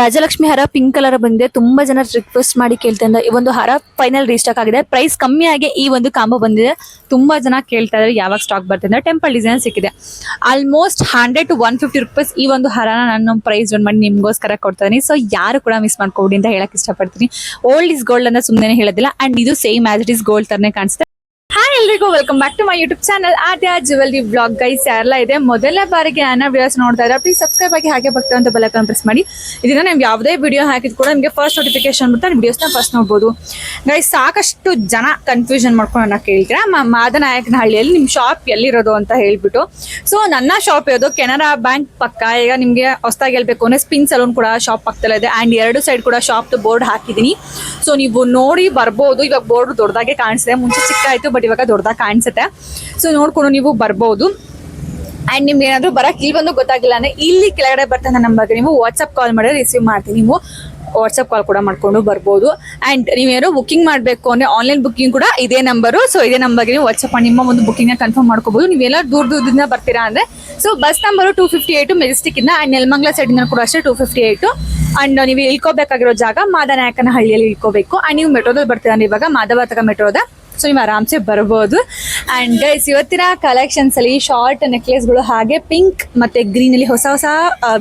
ರಾಜಲಕ್ಷ್ಮಿ ಹರ pink colour ಬಂದಿದೆ. ತುಂಬಾ ಜನ ರಿಕ್ವೆಸ್ಟ್ ಮಾಡಿ ಕೇಳ್ತಾ ಇದ್ದಾರೆ. ಈ ಒಂದು ಹರ ಫೈನಲ್ ರೀಸ್ಟಾಕ್ ಆಗಿದೆ. ಪ್ರೈಸ್ ಕಮ್ಮಿ ಆಗಿ ಈ ಒಂದು ಕಾಂಬೋ ಬಂದಿದೆ. ತುಂಬಾ ಜನ ಕೇಳ್ತಾ ಇದ್ದಾರೆ ಯಾವಾಗ ಸ್ಟಾಕ್ ಬರ್ತಿದೆ ಟೆಂಪಲ್ ಡಿಸೈನ್ ಸಿಕ್ಕಿದೆ. Almost hundred to one fifty rupees ಈ ಒಂದು ಹರನ ನಾನು ಪ್ರೈಸ್ ಮಾಡಿ ನಿಮ್ಗೋಸ್ಕರ ಕೊಡ್ತಾ ಇದೀನಿ ಸೊ ಯಾರು ಕೂಡ ಮಿಸ್ ಮಾಡ್ಕೊಡಿ ಅಂತ ಹೇಳಕ್ ಇಷ್ಟಪಡ್ತೀನಿ. ಓಲ್ಡ್ ಇಸ್ ಗೋಲ್ಡ್ ಅಂತ ಸುಮ್ಮನೆ ಹೇಳೋದಿಲ್ಲ. ಅಂಡ್ ಇದು same as it is gold ತರನೇ ಕಾಣಿಸುತ್ತೆ. ಎಲ್ರಿಗೂ welcome back to my YouTube channel Aadya jewellery blog guys ಯಾರೆಲ್ಲ ಇದೆ ಮೊದಲನೇ ಬಾರಿಗೆ ಅನ್ನ ವಿಡಿಯೋಸ್ ನೋಡ್ತಾ ಇದ್ದಾರೆ ಪ್ಲೀಸ್ ಸಬ್ಸ್ಕ್ರೈಬ್ ಆಗಿ ಹಾಗೆ ಬರ್ತಾ ಅಂತ ಬೆಲ್ಲೈಕನ್ ಪ್ರೆಸ್ ಮಾಡಿ. ಇದನ್ನ ನೀವು ಯಾವುದೇ ವಿಡಿಯೋ ಹಾಕಿದ್ ಕೂಡ ನಿಮಗೆ ಫಸ್ಟ್ ನೋಟಿಫಿಕೇಶನ್ ಬರ್ತಾರೆ ವಿಡಿಯೋಸ್ನ ಫಸ್ಟ್ ನೋಡ್ಬೋದು. ಗೈಸ್ ಸಾಕಷ್ಟು ಜನ ಕನ್ಫ್ಯೂಷನ್ ಮಾಡ್ಕೊಂಡು ನಾನು ಕೇಳ್ತೀರಾ ಮಾದನಾಯಕನಹಳ್ಳಿಯಲ್ಲಿ ನಿಮ್ಮ ಶಾಪ್ ಎಲ್ಲಿರೋದು ಅಂತ ಹೇಳ್ಬಿಟ್ಟು. ಸೊ ನನ್ನ ಶಾಪ್ ಇರೋದು ಕೆನರಾ ಬ್ಯಾಂಕ್ ಪಕ್ಕ. ಈಗ ನಿಮಗೆ ಹೊಸದಾಗಿ ಹೇಳ್ಬೇಕು ಅಂದರೆ ಸ್ಪಿನ್ ಸಲೂನ್ ಕೂಡ ಶಾಪ್ ಪಕ್ಕದಲ್ಲ ಇದೆ. ಆ್ಯಂಡ್ ಎರಡು ಸೈಡ್ ಕೂಡ ಶಾಪ್ದು ಬೋರ್ಡ್ ಹಾಕಿದ್ದೀನಿ. ಸೊ ನೀವು ನೋಡಿ ಬರ್ಬೋದು. ಇವಾಗ ಬೋರ್ಡ್ ದೊಡ್ಡದಾಗೆ ಕಾಣಿಸಿದೆ ಮುಂಚೆ ಚಿಕ್ಕ ಆಯಿತು ಬಟ್ ಇವಾಗ ದೊಡ್ಡದಾಗಿ ಕಾಣಿಸುತ್ತೆ. ಸೊ ನೋಡ್ಕೊಂಡು ನೀವು ಬರ್ಬೋದು. ಆ್ಯಂಡ್ ನಿಮ್ಗೆ ಏನಾದರೂ ಬರಕ್ಕೆ ಇಲ್ಲಿ ಬಂದು ಗೊತ್ತಾಗಿಲ್ಲ ಅಂದರೆ ಇಲ್ಲಿ ಕೆಳಗಡೆ ಬರ್ತಾನೆ ನಂಬರ್ಗೆ ನೀವು ವಾಟ್ಸಪ್ ಕಾಲ್ ಮಾಡಿದ್ರೆ ರಿಸೀವ್ ಮಾಡ್ತೀನಿ. ನೀವು ವಾಟ್ಸಪ್ ಕಾಲ್ ಕೂಡ ಮಾಡ್ಕೊಂಡು ಬರ್ಬೋದು. ಆ್ಯಂಡ್ ನೀವೇನೋ ಬುಕ್ಕಿಂಗ್ ಮಾಡಬೇಕು ಅಂದರೆ ಆನ್ಲೈನ್ ಬುಕ್ಕಿಂಗ್ ಕೂಡ ಇದೇ ನಂಬರು ಸೊ ಇದೇ ನಂಬರ್ಗೆ ನೀವು ವಾಟ್ಸಪ್ ಮಾಡಿ, ನಿಮ್ಮ ಒಂದು ಬುಕ್ಕಿಂಗ್ನ ಕನ್ಫರ್ಮ್ ಮಾಡ್ಕೋಬೋದು. ನೀವೆಲ್ಲ ದೂರ ದೂರದಿಂದ ಬರ್ತೀರಾ ಅಂದರೆ so bus number two fifty eight ಮೆಜೆಸ್ಟಿಕ್ಕಿಂದ and Nelamangala ಸೈಡಿಂದ ಕೂಡ ಅಷ್ಟೇ ಟೂ ಫಿಫ್ಟಿ ಏಯ್ಟು ಆ್ಯಂಡ್ ನೀವು ಇಳ್ಕೋಬೇಕಾಗಿರೋ ಜಾಗ ಮಾದನಾಯಕನ ಹಳ್ಳಿಯಲ್ಲಿ ಇಳ್ಕೋಬೇಕು. ಆ್ಯಂಡ್ ನೀವು ಮೆಟ್ರೋದಲ್ಲಿ ಬರ್ತೀರಾ ಇವಾಗ ಮಾಧವತಕ ಮೆಟ್ರೋದ ಸೊ ನೀವು ಆರಾಮ್ಸೆ ಬರಬಹುದು ಅಂಡ್ ಗೈಸ್ ಇವತ್ತಿನ ಕಲೆಕ್ಷನ್ಸ್ ಅಲ್ಲಿ ಶಾರ್ಟ್ ನೆಕ್ಲೆಸ್ಗಳು ಹಾಗೆ ಪಿಂಕ್ ಮತ್ತೆ ಗ್ರೀನ್ ಅಲ್ಲಿ ಹೊಸ ಹೊಸ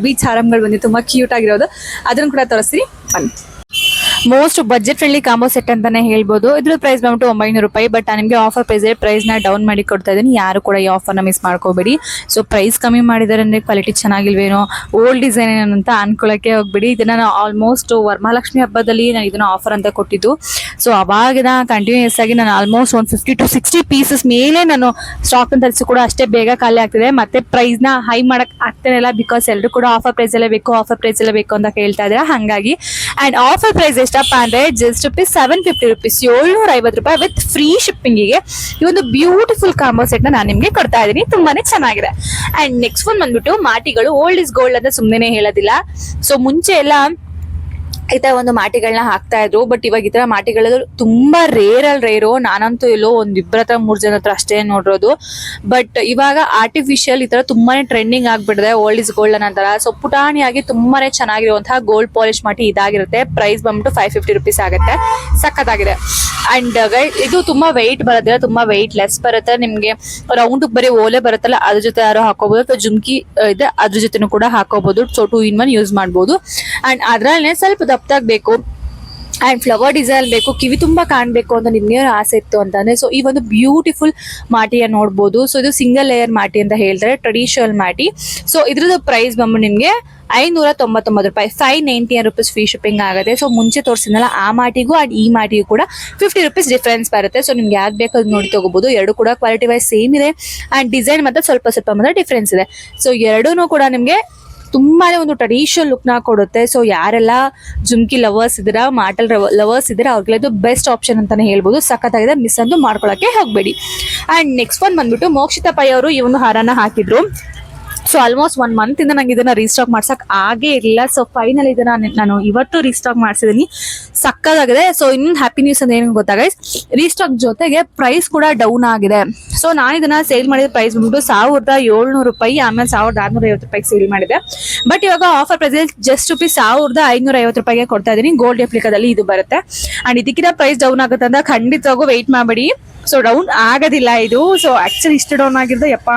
ಬೀಚ್ ಹಾರಂಗಳು ಬಂದಿದೆ ತುಂಬಾ ಕ್ಯೂಟ್ ಆಗಿರೋದು. ಅದನ್ನು ಕೂಡ ತೋರಿಸ್ತೀನಿ. ಬನ್ನಿ. Most budget friendly combo set ಅಂತಾನೆ ಹೇಳ್ಬೋದು. ಇದ್ರ ಪ್ರೈಸ್ ಬಂದ್ಬಿಟ್ಟು ಒಂಬೈನೂರು ರೂಪಾಯಿ ಬಟ್ ನಿಮಗೆ ಆಫರ್ ಪ್ರೈಸ್ ಪ್ರೈಸ್ನ ಡೌನ್ ಮಾಡಿ ಕೊಡ್ತಾ ಇದ್ದೀನಿ. ಯಾರು ಕೂಡ ಈ ಆಫರ್ನ ಮಿಸ್ ಮಾಡ್ಕೋಬೇಡಿ. ಸೊ ಪ್ರೈಸ್ ಕಮ್ಮಿ ಮಾಡಿದ್ದಾರೆ ಅಂದ್ರೆ ಕ್ವಾಲಿಟಿ ಚೆನ್ನಾಗಿಲ್ವೇನೋ ಓಲ್ಡ್ ಡಿಸೈನ್ ಅಂತ ಅನ್ಕೊಳ್ಳೋಕೆ ಹೋಗ್ಬಿಡಿ. ಇದನ್ನ ನಾನು ಆಲ್ಮೋಸ್ಟ್ ವರಮಹಾಲಕ್ಷ್ಮಿ ಹಬ್ಬದಲ್ಲಿ ನಾನು ಇದನ್ನ ಆಫರ್ ಅಂತ ಕೊಟ್ಟಿದ್ದು. ಸೊ ಅವಾಗಿನ ಕಂಟಿನ್ಯೂಸ್ ಆಗಿ ನಾನು ಆಲ್ಮೋಸ್ಟ್ ಒಂದು ಫಿಫ್ಟಿ ಟು ಸಿಕ್ಸ್ಟಿ ಪೀಸಸ್ ಮೇಲೆ ನಾನು ಸ್ಟಾಕ್ ತರಿಸಿ ಕೂಡ ಅಷ್ಟೇ ಬೇಗ ಖಾಲಿ ಆಗ್ತಿದೆ. ಮತ್ತೆ ಪ್ರೈಸ್ನ ಹೈ ಮಾಡಕ್ ಆಗ್ತಾನಿಲ್ಲ ಬಿಕಾಸ್ ಎಲ್ಲರೂ ಕೂಡ ಆಫರ್ ಪ್ರೈಸ್ ಎಲ್ಲ ಬೇಕು ಆಫರ್ ಪ್ರೈಸ್ ಎಲ್ಲ ಬೇಕು ಅಂತ ಕೇಳ್ತಾ ಇದ್ದಾರೆ. ಹಾಗಾಗಿ ಅಂಡ್ ಆಫರ್ ಪ್ರೈಸ್ ಎಷ್ಟಪ್ಪ ಅಂದ್ರೆ just rupees seven fifty rupees ಏಳ್ನೂರ ಐವತ್ತು ರೂಪಾಯಿ ವಿತ್ ಫ್ರೀ ಶಿಪ್ಪಿಂಗಿಗೆ ಈ ಒಂದು ಬ್ಯೂಟಿಫುಲ್ ಕಾಂಬೋ ಸೆಟ್ ನಾನು ನಿಮಗೆ ಕೊಡ್ತಾ ಇದ್ದೀನಿ. ತುಂಬಾನೇ ಚೆನ್ನಾಗಿದೆ. ಅಂಡ್ ನೆಕ್ಸ್ಟ್ ಒನ್ ಬಂದ್ಬಿಟ್ಟು ಮಾಟಿಗಳು ಓಲ್ಡ್ ಇಸ್ ಗೋಲ್ಡ್ ಅಂತ ಸುಮ್ಮನೆ ಹೇಳೋದಿಲ್ಲ. ಸೊ ಮುಂಚೆ ಎಲ್ಲ ಈ ತರ ಒಂದು ಮಾಟಿಗಳನ್ನ ಹಾಕ್ತಾ ಇದ್ರು. ಬಟ್ ಇವಾಗ ಈ ತರ ಮಾಟಿಗಳು ತುಂಬಾ ರೇರ್ ಅಲ್ಲಿ ರೇರು ನಾನಂತೂ ಇಲ್ಲೋ ಒಂದ್ ಇಬ್ಬರ ಹತ್ರ, ಮೂರ್ ಜನ ಹತ್ರ ಅಷ್ಟೇ ನೋಡಿರೋದು. ಬಟ್ ಇವಾಗ ಆರ್ಟಿಫಿಷಿಯಲ್ ಈ ತರ ತುಂಬಾನೇ ಟ್ರೆಂಡಿಂಗ್ ಆಗ್ಬಿಟ್ಟಿದೆ ಓಲ್ಡ್ ಇಸ್ ಗೋಲ್ಡ್ ಅನ್ನೋ ಸೊ ಪುಟಾಣಿಯಾಗಿ ತುಂಬಾನೇ ಚೆನ್ನಾಗಿರುವಂತಹ ಗೋಲ್ಡ್ ಪಾಲಿಶ್ ಮಾಟಿ ಇದಾಗಿರುತ್ತೆ. ಪ್ರೈಸ್ ಬಂದ್ಬಿಟ್ಟು ಫೈವ್ ಫಿಫ್ಟಿ ರುಪೀಸ್ ಆಗುತ್ತೆ. ಸಖತ್ತಾಗಿದೆ. ಅಂಡ್ ಇದು ತುಂಬಾ ವೆಯ್ಟ್ ಬರೋದಿಲ್ಲ ತುಂಬಾ ವೆಯ್ಟ್ ಲೆಸ್ ಬರುತ್ತೆ. ನಿಮ್ಗೆ ರೌಂಡ್ ಬರೀ ಓಲೆ ಬರುತ್ತಲ್ಲ, ಅದ್ರ ಜೊತೆ ಯಾರು ಹಾಕೋಬಹುದು ಅಥವಾ ಜುಮ್ಕಿ ಇದೆ, ಅದ್ರ ಜೊತೆನೂ ಕೂಡ ಹಾಕೋಬಹುದು so two in one use ಮಾಡಬಹುದು ಅಂಡ್ ಅದ್ರಲ್ಲೇ ಸ್ವಲ್ಪ ದಪ್ಪದಾಗ್ ಬೇಕು ಅಂಡ್ ಫ್ಲವರ್ ಡಿಸೈನ್ ಬೇಕು, ಕಿವಿ ತುಂಬಾ ಕಾಣಬೇಕು ಅಂತ ನಿಮ್ಗೆ ಆಸೆ ಇತ್ತು ಅಂತಂದ್ರೆ ಸೊ ಈ ಒಂದು ಬ್ಯೂಟಿಫುಲ್ ಮಾಟಿಯ ನೋಡ್ಬೋದು. ಸೊ ಇದು ಸಿಂಗಲ್ ಲೇಯರ್ ಮಾಟಿ ಅಂತ ಹೇಳ್ತಾರೆ ಟ್ರೆಡಿಷನಲ್ ಮಾಟಿ. ಸೊ ಇದ್ರದ್ದು ಪ್ರೈಸ್ ಬಂದು ನಿಮಗೆ ಐನೂರ ತೊಂಬತ್ತೊಂಬತ್ತು ರೂಪಾಯಿ five ninety rupees free shipping ಆಗುತ್ತೆ. ಸೊ ಮುಂಚೆ ತೋರಿಸಿದ್ನಲ್ಲ ಆ ಮಾಟಿಗೂ ಆ್ಯಂಡ್ ಈ ಮಾಟಿಗೂ ಕೂಡ ಫಿಫ್ಟಿ ರುಪೀಸ್ ಡಿಫ್ರೆನ್ಸ್ ಬರುತ್ತೆ. ಸೊ ನಿಮ್ಗೆ ಯಾಕೆ ಬೇಕು ಅದು ನೋಡಿ ತಗೋಬಹುದು ಎರಡು ಕೂಡ ಕ್ವಾಲಿಟಿ ವೈಸ್ ಸೇಮ್ ಇದೆ. ಆ್ಯಂಡ್ ಡಿಸೈನ್ ಮತ್ತು ಸ್ವಲ್ಪ ಸ್ವಲ್ಪ ಮಾತ್ರ ಡಿಫ್ರೆನ್ಸ್ ಇದೆ. ಸೊ ಎರಡೂ ಕೂಡ ನಿಮ್ಗೆ ತುಂಬಾನೇ ಒಂದು ಟ್ರೆಡಿಷನಲ್ ಲುಕ್ನ ಕೊಡುತ್ತೆ. ಸೊ ಯಾರೆಲ್ಲ ಜುಮ್ಕಿ ಲವರ್ಸ್ ಇದ್ದೀರಾ ಮಾಟಲ್ ಲವರ್ಸ್ ಇದ್ದೀರಾ, ಅವ್ರಿಗೆಲ್ಲ ಇದು ಬೆಸ್ಟ್ ಆಪ್ಷನ್ ಅಂತಾನೆ ಹೇಳ್ಬೋದು. ಸಖತ್ತಾಗಿದೆ ಮಿಸ್ ಅಂದು ಮಾಡ್ಕೊಳಕ್ಕೆ ಹೋಗ್ಬೇಡಿ. ಅಂಡ್ ನೆಕ್ಸ್ಟ್ ಒನ್ ಬಂದ್ಬಿಟ್ಟು ಮೋಕ್ಷಿತ ಪೈ ಅವರು ಈ ಒಂದು ಹಾರನ ಹಾಕಿದ್ರು. ಸೊ ಆಲ್ಮೋಸ್ಟ್ ಒನ್ ಮಂತ್ ಇಂದ ನಂಗೆ ಇದನ್ನ ರೀಸ್ಟಾಕ್ ಮಾಡ್ಸಕ್ ಆಗೇ ಇರಲಿಲ್ಲ ಸೊ ಫೈನಲ್ ಇದನ್ನ ನಾನು ಇವತ್ತು ರೀಸ್ಟಾಕ್ ಮಾಡ್ಸಿದೀನಿ. ಸಕ್ಕದಾಗಿದೆ. ಸೊ ಇನ್ನೊಂದು ಹ್ಯಾಪಿ ನ್ಯೂಸ್ ಅಂತ ಏನು ಗೊತ್ತಾಗ ರೀಸ್ಟಾಕ್ ಜೊತೆಗೆ ಪ್ರೈಸ್ ಕೂಡ ಡೌನ್ ಆಗಿದೆ. ಸೊ ನಾನು ಇದನ್ನ ಸೇಲ್ ಮಾಡಿದ ಪ್ರೈಸ್ ಬಂದ್ಬಿಟ್ಟು ಸಾವಿರದ ಏಳ್ನೂರು ರೂಪಾಯಿ, ಆಮೇಲೆ ಸಾವಿರದ ಆರ್ನೂರ ಐವತ್ತು ರೂಪಾಯಿ ಸೇಲ್ ಮಾಡಿದೆ. ಬಟ್ ಇವಾಗ ಆಫರ್ ಪ್ರೈಸ್ ಜಸ್ಟ್ ರುಪೀಸ್ ಸಾವಿರದ ಐನೂರ ಐವತ್ತು ರೂಪಾಯಿಗೆ ಕೊಡ್ತಾ ಇದೀನಿ. ಗೋಲ್ಡ್ ಎಪ್ಲಿಕದಲ್ಲಿ ಇದು ಬರುತ್ತೆ. ಅಂಡ್ ಇದಕ್ಕಿಂತ ಪ್ರೈಸ್ ಡೌನ್ ಆಗುತ್ತೆ ಅಂತ ಖಂಡಿತವಾಗೂ ವೆಯ್ಟ್ ಮಾಡಬೇಡಿ. ಸೊ ಡೌನ್ ಆಗೋದಿಲ್ಲ ಇದು. ಸೊ ಆಕ್ಚುಲಿ ಇಷ್ಟು ಡೌನ್ ಆಗಿರೋದು, ಯಪ್ಪ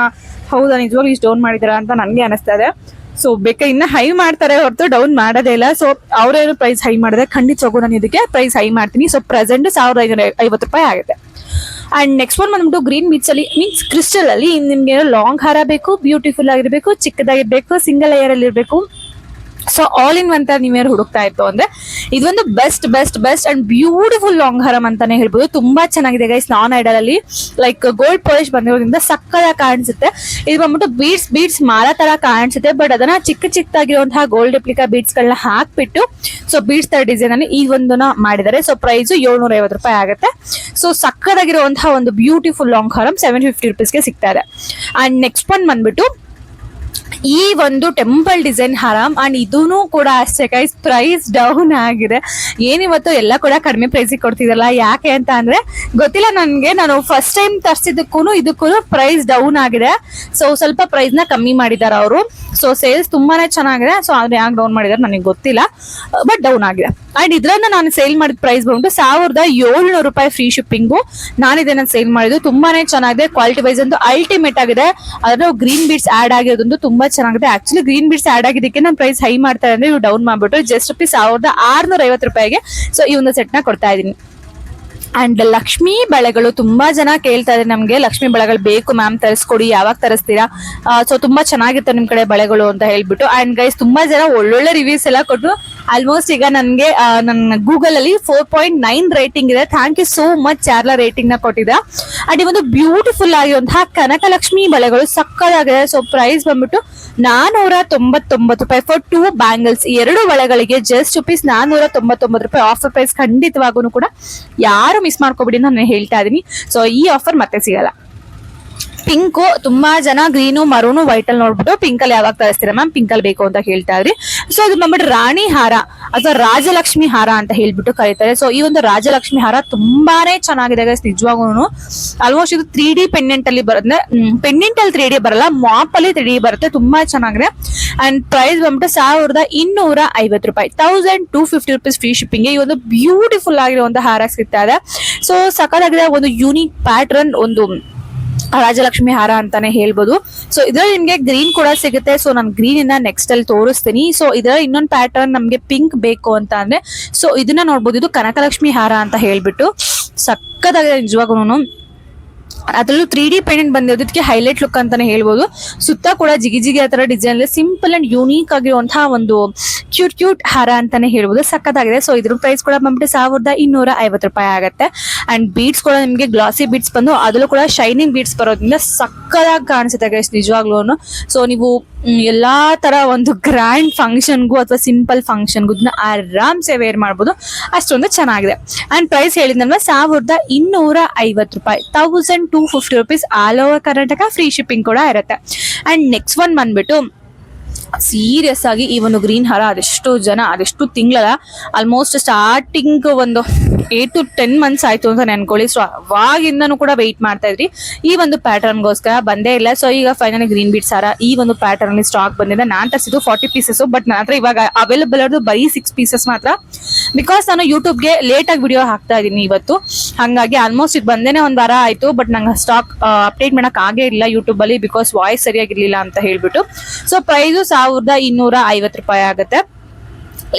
ಹೌದಾ, ನಿಜವಾಗ್ಲೂ ಇಷ್ಟು ಡೌನ್ ಮಾಡಿದಾರ ಅಂತ ನನಗೆ ಅನಿಸ್ತಾ ಇದೆ. ಸೊ ಬೇಕಾ ಇನ್ನ ಹೈ ಮಾಡ್ತಾರೆ ಹೊರತು ಡೌನ್ ಮಾಡೋದೇ ಇಲ್ಲ. ಸೊ ಅವರೇನು ಪ್ರೈಸ್ ಹೈ ಮಾಡಿದ್ರೆ ಖಂಡಿತವಾಗೂ ನಾನು ಇದಕ್ಕೆ ಪ್ರೈಸ್ ಹೈ ಮಾಡ್ತೀನಿ. ಸೊ ಪ್ರೆಸೆಂಟ್ ಸಾವಿರದ ಐನೂರ ಐವತ್ತು ರೂಪಾಯಿ ಆಗುತ್ತೆ. ಅಂಡ್ ನೆಕ್ಸ್ಟ್ ಒನ್ ಬಂದ್ಬಿಟ್ಟು ಗ್ರೀನ್ ಅಲ್ಲಿ ಮೀನ್ಸ್ ಕ್ರಿಸ್ಟಲ್ ಅಲ್ಲಿ ನಿಮ್ಗೆ ಲಾಂಗ್ ಹಾರ ಬೇಕು ಬ್ಯೂಟಿಫುಲ್ ಆಗಿರ್ಬೇಕು, ಚಿಕ್ಕದಾಗಿರ್ಬೇಕು ಸಿಂಗಲ್ ಲೇಯರ್ ಅಲ್ಲಿ ಇರಬೇಕು. ಸೊ ಆಲ್ ಇನ್ ಅಂತ ತರ ನೀವೇನು ಹುಡುಕ್ತಾ ಇತ್ತು ಅಂದ್ರೆ, ಇದೊಂದು best best best and beautiful long ಹಾರಮ್ ಅಂತಾನೆ ಹೇಳ್ಬೋದು. ತುಂಬಾ ಚೆನ್ನಾಗಿದೆ ಗೈಸ್ ನಾನ್ ಐಡಲ್ ಅಲ್ಲಿ. ಲೈಕ್ ಗೋಲ್ಡ್ ಪಾಲಿಶ್ ಬಂದಿರೋದ್ರಿಂದ ಸಕ್ಕದ ಕಾಣಿಸುತ್ತೆ. ಇದು ಬಂದ್ಬಿಟ್ಟು ಬೀಡ್ಸ್ ಬೀಡ್ಸ್ ಮಾರ ತರ ಕಾಣಿಸುತ್ತೆ ಬಟ್ ಅದನ್ನ ಚಿಕ್ಕ ಚಿಕ್ಕದಾಗಿರುವಂತಹ ಗೋಲ್ಡ್ ರೆಪ್ಲಿಕಾ ಬೀಡ್ಸ್ ಗಳನ್ನ ಹಾಕ್ಬಿಟ್ಟು ಸೊ ಬೀಡ್ಸ್ ತರ ಡಿಸೈನ್ ಅಲ್ಲಿ ಈ ಒಂದನ್ನ ಮಾಡಿದ್ದಾರೆ. ಸೊ ಪ್ರೈಸ್ ಏಳ್ನೂರ ಐವತ್ತು ರೂಪಾಯಿ ಆಗುತ್ತೆ. ಸೊ ಸಕ್ಕದಾಗಿರುವಂತಹ ಒಂದು ಬ್ಯೂಟಿಫುಲ್ ಲಾಂಗ್ ಹಾರಮ್ ಸೆವೆನ್ ಫಿಫ್ಟಿ ರುಪೀಸ್ಗೆ ಸಿಗ್ತಾ ಇದೆ. ಅಂಡ್ ನೆಕ್ಸ್ಟ್ ಒನ್ ಬಂದ್ಬಿಟ್ಟು ಈ ಒಂದು ಟೆಂಪಲ್ ಡಿಸೈನ್ ಹರಾಮ್ ಅಂಡ್ ಇದೂ ಕೂಡ ಅಷ್ಟೇ ಗೈಸ್ ಪ್ರೈಸ್ ಡೌನ್ ಆಗಿದೆ. ಏನಿವತ್ತು ಎಲ್ಲ ಕೂಡ ಕಡಿಮೆ ಪ್ರೈಸಿಗೆ ಕೊಡ್ತಿದ್ರಲ್ಲ, ಯಾಕೆ ಅಂತ ಅಂದ್ರೆ, ಗೊತ್ತಿಲ್ಲ ನನಗೆ. ನಾನು ಫಸ್ಟ್ ಟೈಮ್ ತರಿಸಿದ್ದಕ್ಕೂ ಇದಕ್ಕೂ ಪ್ರೈಸ್ ಡೌನ್ ಆಗಿದೆ. ಸೊ ಸ್ವಲ್ಪ ಪ್ರೈಸ್ನ ಕಮ್ಮಿ ಮಾಡಿದ್ದಾರೆ ಅವರು. ಸೊ ಸೇಲ್ಸ್ ತುಂಬಾನೇ ಚೆನ್ನಾಗಿದೆ. ಸೊ ಅದನ್ನ ಯಾಕೆ ಡೌನ್ ಮಾಡಿದಾರೆ ನನಗೆ ಗೊತ್ತಿಲ್ಲ. ಬಟ್ ಡೌನ್ ಆಗಿದೆ. ಅಂಡ್ ಇದ್ರನ್ನ ನಾನು ಸೇಲ್ ಮಾಡಿದ ಪ್ರೈಸ್ ಬಂದು ಸಾವಿರದ ಏಳ್ನೂರು ರೂಪಾಯಿ ಫ್ರೀ ಶಿಪ್ಪಿಂಗು ನಾನು ಇದನ್ನ ಸೇಲ್ ಮಾಡಿದ್ದು. ತುಂಬಾನೇ ಚೆನ್ನಾಗಿದೆ. ಕ್ವಾಲಿಟಿ ವೈಸ್ ಅಂತೂ ಅಲ್ಟಿಮೇಟ್ ಆಗಿದೆ. ಅದರ ಗ್ರೀನ್ ಬೀಡ್ಸ್ ಆಡ್ ಆಗಿರೋದಂತೂ ತುಂಬಾ ಚೆನ್ನಾಗಿದೆ. ಆಕ್ಚುಲಿ ಗ್ರೀನ್ ಬೀಡ್ಸ್ ಆಡ್ ಆಗಿದ್ದಕ್ಕೆ ನಾನು ಪ್ರೈಸ್ ಹೈ ಮಾಡ್ತಾರೆ ಅಂದ್ರೆ ಇವು ಡೌನ್ ಮಾಡ್ಬಿಟ್ಟು ಜಸ್ಟ್ ರುಪೀಸ್ ಸಾವಿರದ ಆರ್ನೂರ ಐವತ್ತು ರೂಪಾಯಿಗೆ ಸೊ ಈ ಒಂದು ಸೆಟ್ನ ಕೊಡ್ತಾ ಇದ್ದೀನಿ. ಅಂಡ್ ಲಕ್ಷ್ಮಿ ಬಳೆಗಳು ತುಂಬಾ ಜನ ಕೇಳ್ತಾ ಇದ್ದಾರೆ ನಮ್ಗೆ. ಲಕ್ಷ್ಮಿ ಬಳೆಗಳು ಬೇಕು ಮ್ಯಾಮ್ ತರಿಸ್ಕೊಡಿ, ಯಾವಾಗ ತರಿಸ್ತೀರಾ? ಸೊ ತುಂಬಾ ಚೆನ್ನಾಗಿರ್ತಾರೆ ನಿಮ್ ಕಡೆ ಬಳೆಗಳು ಅಂತ ಹೇಳ್ಬಿಟ್ಟು. ಅಂಡ್ ಗೈಸ್ ತುಂಬಾ ಜನ ಒಳ್ಳೊಳ್ಳೆ ರಿವ್ಯೂಸ್ ಎಲ್ಲ ಕೊಟ್ಟು ಆಲ್ಮೋಸ್ಟ್ ಈಗ ನನ್ಗೆ ನನ್ನ ಗೂಗಲ್ ಅಲ್ಲಿ ಫೋರ್ ಪಾಯಿಂಟ್ ನೈನ್ ರೇಟಿಂಗ್ ಇದೆ. ಥ್ಯಾಂಕ್ ಯು ಸೋ ಮಚ್ ಚಾರ್ಲ ರೇಟಿಂಗ್ನ ಕೊಟ್ಟಿದೆ. ಅಂಡ್ ಈ ಒಂದು ಬ್ಯೂಟಿಫುಲ್ ಆಗಿರುವಂತಹ ಕನಕಲಕ್ಷ್ಮಿ ಬಳೆಗಳು ಸಕ್ಕದಾಗಿದೆ ಸೊ ಪ್ರೈಸ್ ಬಂದ್ಬಿಟ್ಟು ನಾನೂರ ತೊಂಬತ್ತೊಂಬತ್ತು ರೂಪಾಯಿ ಫಾರ್ ಟೂ ಬ್ಯಾಂಗಲ್ಸ್ ಎರಡು ಬಳೆಗಳಿಗೆ ಜಸ್ಟ್ ರುಪೀಸ್ ನಾನೂರ ತೊಂಬತ್ತೊಂಬತ್ತು ರೂಪಾಯಿ ಆಫರ್ ಪ್ರೈಸ್ ಖಂಡಿತವಾಗೂ ಕೂಡ ಯಾರು ಮಿಸ್ ಮಾಡ್ಕೋಬಿಡಿ ನಾನು ಹೇಳ್ತಾ ಇದ್ದೀನಿ. ಸೊ ಈ ಆಫರ್ ಮತ್ತೆ ಸಿಗಲ್ಲ. ಪಿಂಕು, ತುಂಬಾ ಜನ ಗ್ರೀನು, ಮರೂನು ವೈಟ್ ಅಲ್ಲಿ ನೋಡ್ಬಿಟ್ಟು ಪಿಂಕ್ ಅಲ್ಲಿ ಯಾವಾಗ ತರಿಸ್ತೀರಾ ಮ್ಯಾಮ್ ಪಿಂಕ್ ಅಲ್ಲಿ ಬೇಕು ಅಂತ ಹೇಳ್ತಾ ಇದ್ರಿ. ಸೊ ಅದು ಬಂದ್ಬಿಟ್ಟು ರಾಣಿ ಹಾರ, ಅಥವಾ ರಾಜಲಕ್ಷ್ಮಿ ಹಾರ ಅಂತ ಹೇಳ್ಬಿಟ್ಟು ಕರೀತಾರೆ. ಸೊ ಈ ಒಂದು ರಾಜಲಕ್ಷ್ಮಿ ಹಾರ ತುಂಬಾನೇ ಚೆನ್ನಾಗಿದೆ ನಿಜವಾಗೂ ಆಲ್ಮೋಸ್ಟ್ ಇದು ತ್ರೀ ಡಿ ಪೆಂಡೆಂಟ್ ಅಲ್ಲಿ ಬರುತ್ತೆ ಪೆಂಡೆಂಟ್ ಅಲ್ಲಿ ತ್ರೀ ಡಿ ಬರಲ್ಲ ಮಾಪ್ ಅಲ್ಲಿ ತ್ರೀ ಡಿ ಬರುತ್ತೆ, ತುಂಬಾ ಚೆನ್ನಾಗಿದೆ. ಅಂಡ್ ಪ್ರೈಸ್ ಬಂದ್ಬಿಟ್ಟು ಸಾವಿರದ ಇನ್ನೂರ ಐವತ್ತು ರೂಪಾಯಿ thousand two fifty rupees free shipping ಈ ಒಂದು ಬ್ಯೂಟಿಫುಲ್ ಆಗಿರೋ ಒಂದು ಹಾರ ಸಿಗ್ತಾ ಇದೆ. ಸೊ ಸಖತ್ತಾಗಿದೆ, ಒಂದು ಯೂನಿಕ್ ಪ್ಯಾಟರ್ನ್ ಒಂದು ರಾಜಲಕ್ಷ್ಮಿ ಹಾರ ಅಂತಾನೆ ಹೇಳ್ಬೋದು. ಸೊ ಇದ್ರಲ್ಲಿ ನಿಮ್ಗೆ ಗ್ರೀನ್ ಕೂಡ ಸಿಗುತ್ತೆ. ಸೊ ನಾನು ಗ್ರೀನ್ ಇಂದ ನೆಕ್ಸ್ಟ್ ಅಲ್ಲಿ ತೋರಿಸ್ತೀನಿ. ಸೊ ಇದ್ರಲ್ಲಿ ಇನ್ನೊಂದು ಪ್ಯಾಟರ್ನ್ ನಮ್ಗೆ ಪಿಂಕ್ ಬೇಕು ಅಂತ ಅಂದ್ರೆ ಸೊ ಇದನ್ನ ನೋಡ್ಬೋದು. ಇದು ಕನಕಲಕ್ಷ್ಮಿ ಹಾರ ಅಂತ ಹೇಳ್ಬಿಟ್ಟು ಸಕ್ಕದಾಗ ನಿಜವಾಗೂ ಅದ್ರಲ್ಲೂ ತ್ರೀ ಡಿ ಪೇಂಟ್ ಬಂದಿರೋದಕ್ಕೆ ಹೈಲೈಟ್ ಲುಕ್ ಅಂತಾನೆ ಹೇಳ್ಬೋದು. ಸುತ್ತ ಕೂಡ ಜಿಗಿ ಜಿಗಿ ಆ ತರ ಡಿಸೈನ್ ಸಿಂಪಲ್ ಅಂಡ್ ಯೂನಿಕ್ ಆಗಿರುವಂತಹ ಒಂದು ಕ್ಯೂಟ್ ಕ್ಯೂಟ್ ಹಾರ ಅಂತಾನೆ ಹೇಳ್ಬೋದು. ಸಕ್ಕತ್ತಾಗಿದೆ ಸೊ ಇದ್ರ ಪ್ರೈಸ್ ಕೂಡ ಬಂದ್ಬಿಟ್ಟು ಸಾವಿರದ ಇನ್ನೂರ ಐವತ್ತು ರೂಪಾಯಿ ಆಗುತ್ತೆ. ಅಂಡ್ ಬೀಡ್ಸ್ ಕೂಡ ನಿಮಗೆ ಗ್ಲಾಸಿ ಬೀಡ್ಸ್ ಬಂದು, ಅದರಲ್ಲೂ ಕೂಡ ಶೈನಿಂಗ್ ಬೀಡ್ಸ್ ಬರೋದ್ರಿಂದ ಸಕ್ಕದಾಗಿ ಕಾಣಿಸುತ್ತೆ ನಿಜವಾಗ್ಲೂ ಸೊ ನೀವು ಎಲ್ಲಾ ತರ ಒಂದು ಗ್ರ್ಯಾಂಡ್ ಫಂಕ್ಷನ್ಗೂ ಅಥವಾ ಸಿಂಪಲ್ ಫಂಕ್ಷನ್ಗೂ ಆರಾಮ್ಸೆ ವೇರ್ ಮಾಡ್ಬೋದು. ಅಷ್ಟೊಂದು ಚೆನ್ನಾಗಿದೆ. ಅಂಡ್ ಪ್ರೈಸ್ ಹೇಳಿದ್ನಲ್ವ, ಸಾವಿರದ ಇನ್ನೂರ ಐವತ್ತು ರೂಪಾಯಿ. Thousand two fifty rupees all over Karnataka free shipping ಕೂಡ ಇರುತ್ತೆ. ಅಂಡ್ ನೆಕ್ಸ್ಟ್ ಒನ್ ಬಂದ್ಬಿಟ್ಟು ಸೀರಿಯಸ್ ಆಗಿ ಈ ಒಂದು ಗ್ರೀನ್ ಹಾರ ಅದೆಷ್ಟು ಜನ, ಅದೆಷ್ಟು ತಿಂಗಳ ಆಲ್ಮೋಸ್ಟ್ ಸ್ಟಾರ್ಟಿಂಗ್ ಒಂದು ಏಟ್ ಟು ಟೆನ್ ಮಂತ್ಸ್ ಆಯ್ತು ಅಂತ ನೆನ್ಕೊಳ್ಳಿ. ಸೊ ಅವಾಗಿಂದನೂ ಕೂಡ ವೆಯ್ಟ್ ಮಾಡ್ತಾ ಇದ್ರಿ. ಈ ಒಂದು ಪ್ಯಾಟರ್ನ್ಗೋಸ್ಕರ ಬಂದೇ ಇಲ್ಲ. ಸೊ ಈಗ ಫೈನಲಿ ಗ್ರೀನ್ ಬೀಟ್ ಸಾರ ಈ ಒಂದು ಪ್ಯಾಟರ್ನ್ ಸ್ಟಾಕ್ ಬಂದಿದೆ. ನಾನ್ ತರಿಸಿದ್ದು ಫಾರ್ಟಿ ಪೀಸಸ್ ಬಟ್ ನನ್ನ ಹತ್ರ ಇವಾಗ ಅವೈಲಬಲ್ ಇರೋದು ಬರೀ ಸಿಕ್ಸ್ ಪೀಸಸ್ ಮಾತ್ರ. ಬಿಕಾಸ್ ನಾನು ಯೂಟ್ಯೂಬ್ಗೆ ಲೇಟ್ ಆಗಿ ವಿಡಿಯೋ ಹಾಕ್ತಾ ಇದ್ದೀನಿ ಇವತ್ತು. ಹಾಗಾಗಿ ಆಲ್ಮೋಸ್ಟ್ ಇದು ಬಂದೇನೆ ಒಂದು ವಾರ ಆಯ್ತು ಬಟ್ ನಂಗೆ ಸ್ಟಾಕ್ ಅಪ್ಡೇಟ್ ಮಾಡೋಕೆ ಆಗೇ ಇಲ್ಲ ಯೂಟ್ಯೂಬಲ್ಲಿ ಬಿಕಾಸ್ ವಾಯ್ಸ್ ಸರಿಯಾಗಿರಲಿಲ್ಲ ಅಂತ ಹೇಳ್ಬಿಟ್ಟು. ಸೊ ಪ್ರೈಸು ಸಾವಿರದ ಇನ್ನೂರ ರೂಪಾಯಿ ಆಗುತ್ತೆ.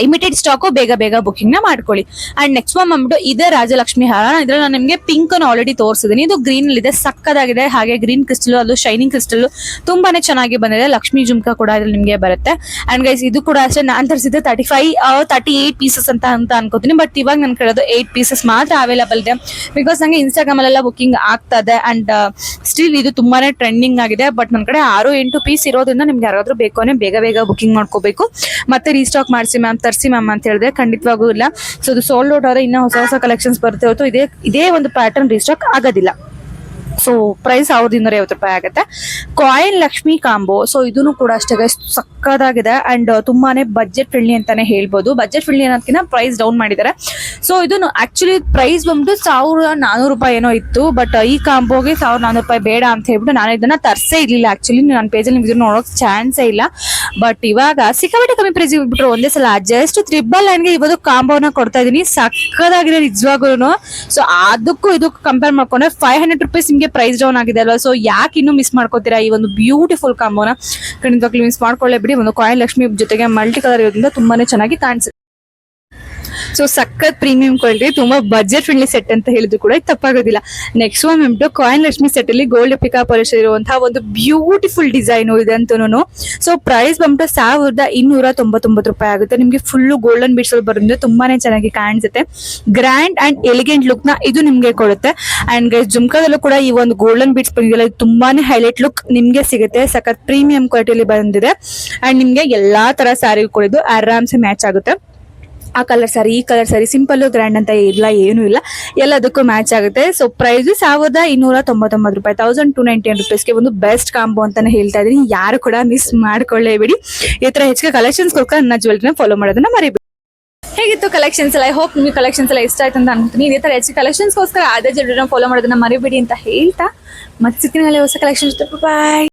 ಲಿಮಿಟೆಡ್ ಸ್ಟಾಕು ಬೇಗ ಬೇಗ ಬುಕಿಂಗ್ನ ಮಾಡ್ಕೊಳ್ಳಿ. ಅಂಡ್ ನೆಕ್ಸ್ಟ್ ಒನ್ ಬಂದ್ಬಿಟ್ಟು ಇದೇ ರಾಜಲಕ್ಷ್ಮಿ ಹಾರ. ಇದ್ರಲ್ಲಿ ನಾನು ನಿಮಗೆ ಪಿಂಕ್ ಆಲ್ರೆಡಿ ತೋರಿಸಿದ್ದೀನಿ ಇದು ಗ್ರೀನ್ ಇದೆ ಸಕ್ಕದಾಗಿದೆ, ಹಾಗೆ ಗ್ರೀನ್ ಕ್ರಿಸ್ಟಲ್ ಅದು ಶೈನಿಂಗ್ ಕ್ರಿಸ್ಟಲ್ ತುಂಬಾನೇ ಚೆನ್ನಾಗಿ ಬಂದಿದೆ. ಲಕ್ಷ್ಮಿ ಜುಮ್ಕಾ ಕೂಡ ಇದ್ರಲ್ಲಿ ನಿಮಗೆ ಬರುತ್ತೆ. ಅಂಡ್ ಗೈಸ್ ಇದು ಕೂಡ ಅಷ್ಟೇ, ನಾನು ತರಿಸಿದ್ದೆ thirty five thirty eight pieces ಅಂತ ಅಂತ ಅನ್ಕೋತೀನಿ. ಬಟ್ ಇವಾಗ ನನ್ನ ಕಡೆ ಏಟ್ ಪೀಸಸ್ ಮಾತ್ರ ಅವೈಲಬಲ್ ಇದೆ. ಬಿಕಾಸ್ ನಂಗೆ ಇನ್ಸ್ಟಾಗ್ರಾಮ್ ಅಲ್ಲೆಲ್ಲ ಬುಕಿಂಗ್ ಆಗ್ತಾ ಇದೆ. ಅಂಡ್ ಸ್ಟಿಲ್ ಇದು ತುಂಬಾನೇ ಟ್ರೆಂಡಿಂಗ್ ಆಗಿದೆ. ಬಟ್ ನನ್ನ ಕಡೆ ಆರು ಎಂಟು ಪೀಸ್ ಇರೋದ್ರಿಂದ ನಿಮ್ಗೆ ಯಾರಾದ್ರೂ ಬೇಕು ಬೇಗ ಬೇಗ ಬುಕಿಂಗ್ ಮಾಡ್ಕೋಬೇಕು. ಮತ್ತೆ ರೀಸ್ಟಾಕ್ ಮಾಡಿಸಿ ಮ್ಯಾಮ್ ತರಿಸಿ ಮ್ಯಾಮ್ ಅಂತ ಹೇಳಿದ್ರೆ ಖಂಡಿತವಾಗೂ ಇಲ್ಲ. ಸೊ ಇದು ಸೋಲ್ಡ್ ಔಟ್ ಆದರೆ ಇನ್ನೂ ಹೊಸ ಹೊಸ ಕಲೆಕ್ಷನ್ಸ್ ಬರುತ್ತೆ ಹೊರತು ಇದೇ ಇದೇ ಒಂದು ಪ್ಯಾಟರ್ನ್ ರೀಸ್ಟಾಕ್ ಆಗೋದಿಲ್ಲ. ಸೊ ಪ್ರೈಸ್ ಸಾವಿರದ ಇನ್ನೂರ ಐವತ್ತು ರೂಪಾಯಿ ಆಗುತ್ತೆ. ಕಾಯಿನ್ ಲಕ್ಷ್ಮಿ ಕಾಂಬೋ ಸೊ ಇದೂ ಕೂಡ ಅಷ್ಟೇ ಸಕ್ಕದಾಗಿದೆ ಅಂಡ್ ತುಂಬಾನೇ ಬಜೆಟ್ ಫ್ರೆಂಡ್ಲಿ ಅಂತಾನೆ ಹೇಳ್ಬೋದು. ಬಜೆಟ್ ಫ್ರೆಂಡ್ಲಿ ಅನ್ನೋದಕ್ಕಿಂತ ಪ್ರೈಸ್ ಡೌನ್ ಮಾಡಿದ್ದಾರೆ. ಸೊ ಇದನ್ನು ಆಕ್ಚುಲಿ ಪ್ರೈಸ್ ಬಂದ್ಬಿಟ್ಟು ಸಾವಿರದ ನಾನೂರು ರೂಪಾಯಿ ಏನೋ ಇತ್ತು ಬಟ್ ಈ ಕಾಂಬೋಗೆ ಸಾವಿರದ ನಾನೂರು ರೂಪಾಯಿ ಬೇಡ ಅಂತ ಹೇಳ್ಬಿಟ್ಟು ನಾನು ಇದನ್ನ ತರ್ಸೇ ಇರಲಿಲ್ಲ ಆಕ್ಚುಲಿ ನನ್ನ ಪೇಜಲ್ಲಿ ನಿಮ್ಗೆ ನೋಡೋಕೆ ಚಾನ್ಸೇ ಇಲ್ಲ. ಬಟ್ ಇವಾಗ ಸಿಕ್ಕಾಪಟ್ಟೆ ಕಮ್ಮಿ ಪ್ರೈಸ್ ಬಿಟ್ರು ಒಂದೇ ಸಲ ಜಸ್ಟ್ ತ್ರಿಬಲ್ ಲೈನ್ಗೆ ಇವತ್ತು ಕಾಂಬೋನ ಕೊಡ್ತಾ ಇದೀನಿ ಸಕ್ಕದಾಗಿದೆ ನಿಜವಾಗ್ಲೂ ಸೊ ಅದಕ್ಕೂ ಇದಕ್ಕೂ ಕಂಪೇರ್ ಮಾಡ್ಕೊಂಡ್ರೆ ಫೈವ್ ಹಂಡ್ರೆಡ್ ರುಪೀಸ್ ನಿಮಗೆ ಪ್ರೈಸ್ ಡೌನ್ ಆಗಿದೆ ಅಲ್ವಾ? ಸೊ ಯಾಕೆ ಇನ್ನೂ ಮಿಸ್ ಮಾಡ್ಕೋತೀರಾ ಈ ಒಂದು ಬ್ಯೂಟಿಫುಲ್ ಕಾಂಬೋನ ಖಂಡಿತವಾಗ್ಲೂ ಮಿಸ್ ಮಾಡ್ಕೊಳ್ಳೇ ಬಿಡಿ. ಒಂದು ಕಾಯಿನ್ ಲಕ್ಷ್ಮಿ ಜೊತೆಗೆ ಮಲ್ಟಿ ಕಲರ್ ಇರೋದ್ರಿಂದ ತುಂಬಾನೇ ಚೆನ್ನಾಗಿ ಕಾಣಿಸುತ್ತೆ ಸೊ ಸಖತ್ ಪ್ರೀಮಿಯಂ ಕ್ವಾಲಿಟಿ ತುಂಬಾ ಬಜೆಟ್ ಫ್ರೆಂಡ್ಲಿ ಸೆಟ್ ಅಂತ ಹೇಳಿದ್ರು ಕೂಡ ಇದು ತಪ್ಪಾಗೋದಿಲ್ಲ. ನೆಕ್ಸ್ಟ್ ಒನ್ ಬಂದ್ಬಿಟ್ಟು ಕಾಯಿನ್ ಲಕ್ಷ್ಮಿ ಸೆಟ್ ಅಲ್ಲಿ ಗೋಲ್ಡ್ ಪಿಕಾ ಪಾಲಿಶ್ ಇರುವಂತಹ ಒಂದು ಬ್ಯೂಟಿಫುಲ್ ಡಿಸೈನ್ ಇದಂತೂ ಸೊ ಪ್ರೈಸ್ ಬಂದ್ಬಿಟ್ಟು ಸಾವಿರದ ಇನ್ನೂರ ತೊಂಬತ್ತೊಂಬತ್ತು ರೂಪಾಯಿ ಆಗುತ್ತೆ. ನಿಮಗೆ ಫುಲ್ಲು ಗೋಲ್ಡನ್ ಬೀಡ್ಸ್ ಬರೋದ್ರಿಂದ ತುಂಬಾನೇ ಚೆನ್ನಾಗಿ ಕಾಣಿಸುತ್ತೆ. ಗ್ರ್ಯಾಂಡ್ ಅಂಡ್ ಎಲಿಗೆಂಟ್ ಲುಕ್ನ ಇದು ನಿಮಗೆ ಕೊಡುತ್ತೆ. ಅಂಡ್ ಗೈಸ್ ಜುಮ್ಕಾದಲ್ಲೂ ಕೂಡ ಈ ಒಂದು ಗೋಲ್ಡನ್ ಬೀಡ್ಸ್ ಬಂದಿಲ್ಲ ತುಂಬಾನೇ ಹೈಲೈಟ್ ಲುಕ್ ನಿಮಗೆ ಸಿಗುತ್ತೆ. ಸಖತ್ ಪ್ರೀಮಿಯಂ ಕ್ವಾಲಿಟಿಯಲ್ಲಿ ಬಂದಿದೆ. ಅಂಡ್ ನಿಮಗೆ ಎಲ್ಲಾ ತರ ಸ್ಯಾರಿ ಕೂಡ ಇದು ಆರಾಮ್ಸೆ ಮ್ಯಾಚ್ ಆಗುತ್ತೆ. ಆ ಕಲರ್ ಸಾರಿ ಈ ಕಲರ್ ಸಾರಿ ಸಿಂಪಲ್ ಗ್ರ್ಯಾಂಡ್ ಅಂತ ಇಲ್ಲ, ಏನು ಇಲ್ಲ. ಎಲ್ಲದಕ್ಕೂ ಮ್ಯಾಚ್ ಆಗುತ್ತೆ. ಸೊ ಪ್ರೈಸ್ ಸಾವಿರದ ಇನ್ನೂರ ತೊಂಬತ್ತೊಂಬತ್ತು ರೂಪಾಯಿ ತೌಸಂಡ್ ಟು ನೈಂಟಿ ಏನ್ ರುಪೀಸ್ಗೆ ಒಂದು ಬೆಸ್ಟ್ ಕಾಂಬೋ ಅಂತಾನೆ ಹೇಳ್ತಾ ಇದೀನಿ ಯಾರು ಕೂಡ ಮಿಸ್ ಮಾಡ್ಕೊಳ್ಳೇಬೇಡಿ. ಈ ತರ ಹೆಚ್ಚಿಗೆ ಕಲೆಕ್ಷನ್ಸ್ಗೋಸ್ಕರ ನನ್ನ ಜ್ಯುವೆಲ್ರಿನ ಫಾಲೋ ಮಾಡೋದನ್ನ ಮರಿಬೇಡಿ. ಹೇಗಿತ್ತು ಕಲೆಕ್ಷನ್ಸ್ ಎಲ್ಲ? ಐ ಹೋಪ್ ನಿಮಗೆ ಕಲೆಕ್ಷನ್ಸ್ ಎಲ್ಲ ಇಷ್ಟ ಆಯ್ತು ಅಂತ ಅನ್ಕೊಂತೀನಿ. ಇದೇ ತರ ಹೆಚ್ಚು ಕಲೆಕ್ಷನ್ಸ್ಗೋಸ್ಕರ ಅದೇ ಜ್ಯುವೆಲ್ರಿನ ಫಾಲೋ ಮಾಡೋದನ್ನ ಮರಿಬೇಡಿ ಅಂತ ಹೇಳ್ತಾ. ಮತ್ತೆ ಸಿಕ್ಕಿನಲ್ಲಿ ಹೊಸ ಕಲೆಕ್ಷನ್ಸ್ ಬಾಯ್